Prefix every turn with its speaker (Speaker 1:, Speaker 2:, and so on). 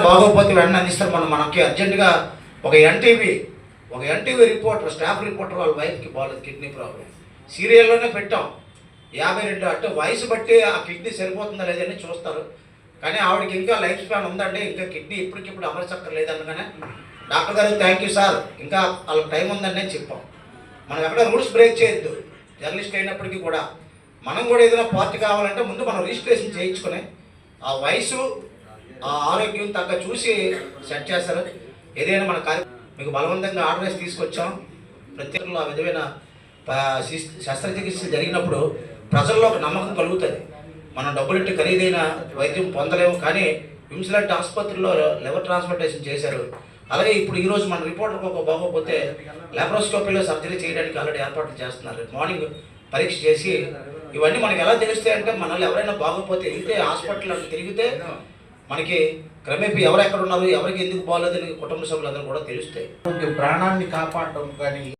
Speaker 1: బాగోపోతే వెంటనే అందిస్తారు. మనం మనకి అర్జెంటుగా ఒక ఎన్టీవీ ఒక ఎన్టీవీ రిపోర్టర్ స్టాఫ్ రిపోర్టర్ వాళ్ళ వైఫ్కి బాగాలేదు కిడ్నీ ప్రాబ్లం సీరియల్లోనే పెట్టాం. యాభై రెండు అంటే వయసు బట్టి ఆ కిడ్నీ సరిపోతుందా లేదని చూస్తారు. కానీ ఆవిడకి ఇంకా లైఫ్ స్పాన్ ఉందండి. ఇంకా కిడ్నీ ఇప్పటికిప్పుడు అమర్చక్కర్లేదు అనగానే డాక్టర్ గారు థ్యాంక్ యూ సార్ ఇంకా వాళ్ళకి టైం ఉందని చెప్పాం. మనం ఎక్కడ రూల్స్ బ్రేక్ చేయొద్దు. జర్నలిస్ట్ అయినప్పటికీ కూడా మనం కూడా ఏదైనా పార్టీ కావాలంటే ముందు మనం రిజిస్ట్రేషన్ చేయించుకొని ఆ వయసు ఆ ఆరోగ్యం తగ్గ చూసి సెట్ చేస్తారు. ఏదైనా మన కార్య మీకు బలవంతంగా ఆర్డర్ వేసి తీసుకొచ్చాం. ప్రత్యేకంలో ఆ విధమైన ప- శస్త్రచికిత్స జరిగినప్పుడు ప్రజల్లో ఒక నమ్మకం కలుగుతుంది. మనం డబ్బులెట్టి ఖరీదైన వైద్యం పొందలేము కానీ విమ్స్లాంటి ఆసుపత్రిలో లివర్ ట్రాన్స్ప్లాంటేషన్ చేశారు. అలాగే ఇప్పుడు ఈరోజు మన రిపోర్టర్ ఒక బాగోపోతే లాప్రోస్కోపీలో సర్జరీ చేయడానికి ఆల్రెడీ ఏర్పాట్లు చేస్తున్నారు. మార్నింగ్ పరీక్ష చేసి ఇవన్నీ మనకి ఎలా తెలుస్తాయంటే మనల్ని ఎవరైనా బాగోపోతే వెళ్తే హాస్పిటల్ తిరిగితే మనకి క్రమేపీ ఎవరు ఎక్కడ ఉన్నారు ఎవరికి ఎందుకు బాగోలేదని కుటుంబ సభ్యులందరూ కూడా తెలుస్తాయి.
Speaker 2: ప్రాణాన్ని కాపాడటం కానీ